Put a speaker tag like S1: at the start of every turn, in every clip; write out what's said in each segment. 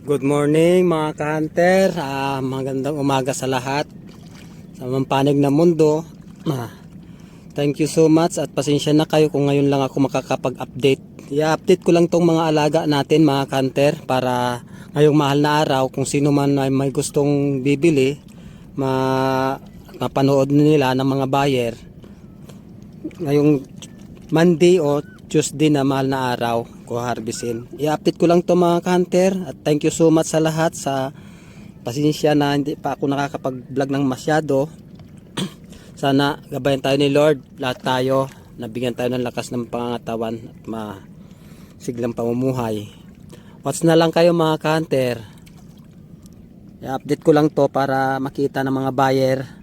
S1: Good morning mga ka-hunter. Ah, magandang umaga sa lahat. Sa mampanig na mundo. Ah, thank you so much at pasensya na kayo kung ngayon lang ako makakapag-update. I-update ko lang tong mga alaga natin mga ka-hunter para ngayong mahal na araw kung sino man ay may gustong bibili ma mapanood nila ng mga buyer ngayong Monday o Tuesday na mahal na araw ko harvestin. I-update ko lang to mga hunter at thank you so much sa lahat sa pasensya na hindi pa ako nakakapag-vlog ng masyado. Sana gabayan tayo ni Lord, lahat tayo, nabigyan tayo ng lakas ng pangangatawan at masiglang pamumuhay. Watch na lang kayo mga hunter. I-update ko lang to para makita ng mga buyer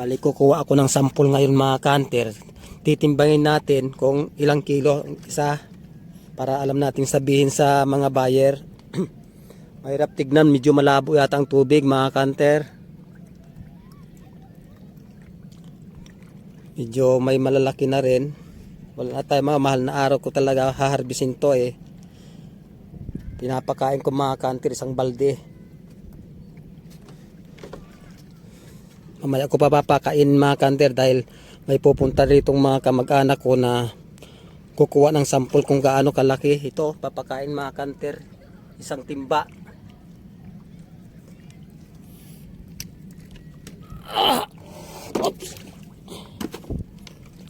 S1: Bali, kukuha ako ng sample ngayon mga kanter. Titimbangin natin kung ilang kilo isa para alam natin sabihin sa mga buyer. Mahirap tignan, medyo malabo yata ang tubig mga kanter. Medyo may malalaki na rin. Wala na tayo mga mahal na araw ko talaga haharbisin to eh. Pinapakain ko mga kanter isang balde. Mamaya ko papapakain mga kanter dahil may pupunta rito mga kamag-anak ko na kukuha ng sample kung gaano kalaki. Ito, papakain mga kanter. Isang timba. Ah!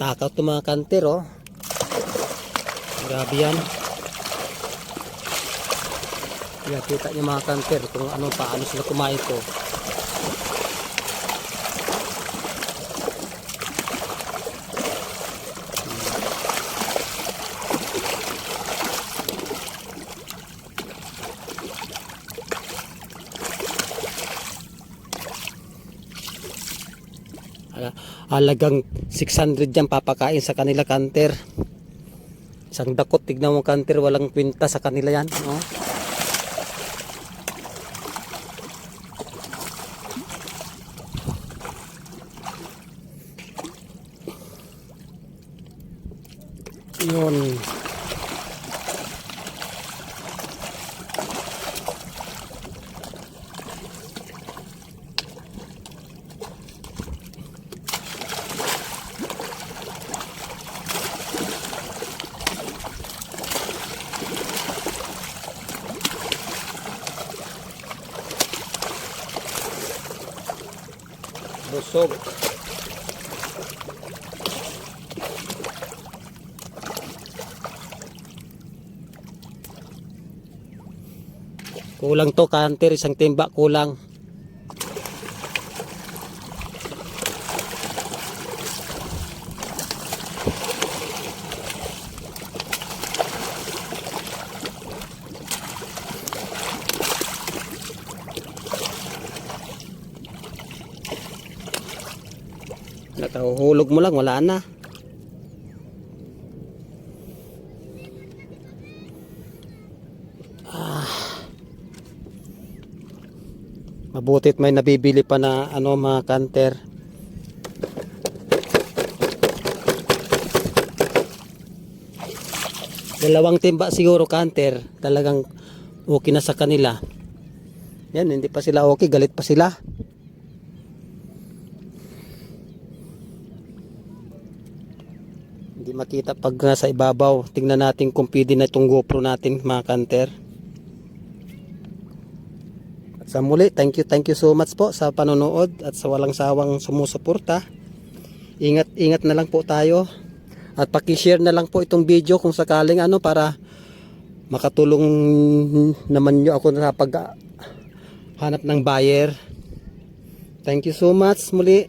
S1: Takaw to mga kanter oh. Grabe yan. Kaya kita niyo mga kanter kung ano paano sila kumain ko. Alagang 600 yan papakain sa kanila kanter. Isang dakot, tignan mo kanter, walang kwinta sa kanila yan. No? Yun. Busog. Kulang to kanter, isang timba kulang. Nakahuhulog mo lang, wala na. Mabutit may nabibili pa na ano mga kanter. Dalawang timba siguro kanter. Talagang okay na sa kanila. Yan, hindi pa sila okay. Galit pa sila. Hindi makita pag nasa ibabaw. Tingnan natin kung pwede na itong GoPro natin mga kanter. At sa muli, thank you, thank you so much po sa panonood at sa walang sawang sumusuporta. Ingat, ingat na lang po tayo. At paki-share na lang po itong video kung sakaling ano para makatulong naman nyo ako sa pag hanap ng buyer. Thank you so much muli.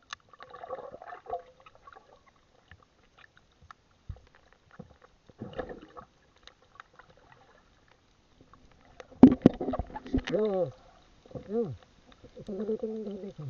S1: Oo. Oo. Isang maliit lang dahilan.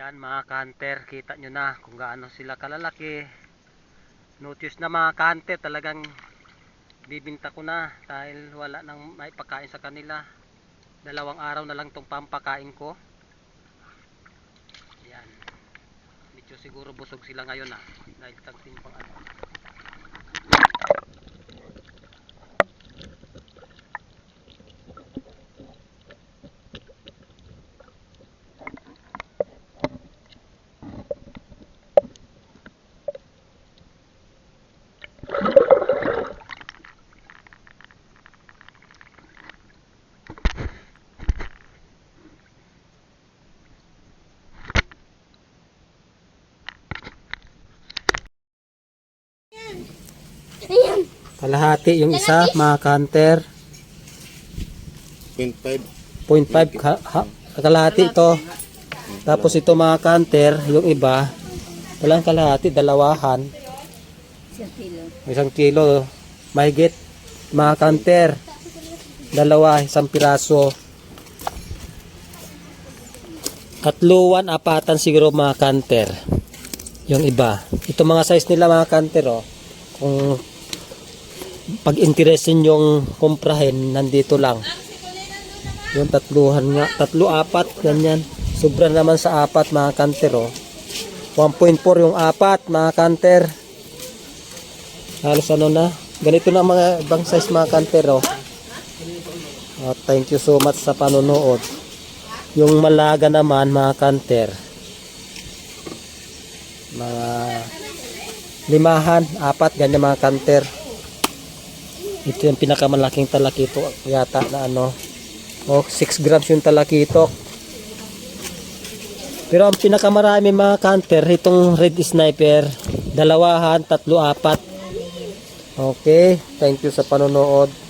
S1: Yan mga kanter, kita nyo na kung gaano sila kalalaki. Notice na mga kanter, talagang bibinta ko na dahil wala nang may pagkain sa kanila. Dalawang araw na lang tong pampakain ko. Yan. Medyo siguro busog sila ngayon ah. Dahil tagtimpang ano. Kalahati yung isa, mga kanter.
S2: 0.5
S1: 0.5 ka, ha, kalahati ito. Tapos ito mga kanter, yung iba, walang kalahati, dalawahan.
S3: Isang kilo.
S1: Isang kilo, mahigit. Mga kanter, dalawa, isang piraso. Katluan, apatan siguro mga kanter. Yung iba. Ito mga size nila mga kanter, oh. Kung pag interesin yung komprahin, nandito lang. Yung tatluhan nga, tatlo apat, ganyan. Sobra naman sa apat mga kanter, oh. 1.4 yung apat mga kanter. Halos ano na. Ganito na mga ibang size mga kanter, oh. At thank you so much sa panonood. Yung malaga naman mga kanter. Mga limahan, apat, ganyan mga kanter. Ito yung pinakamalaking talakito yata na ano. O, 6 grams yung talakito. Pero ang pinakamarami mga kanter, itong red sniper, dalawahan, tatlo, apat. Okay, thank you sa panonood.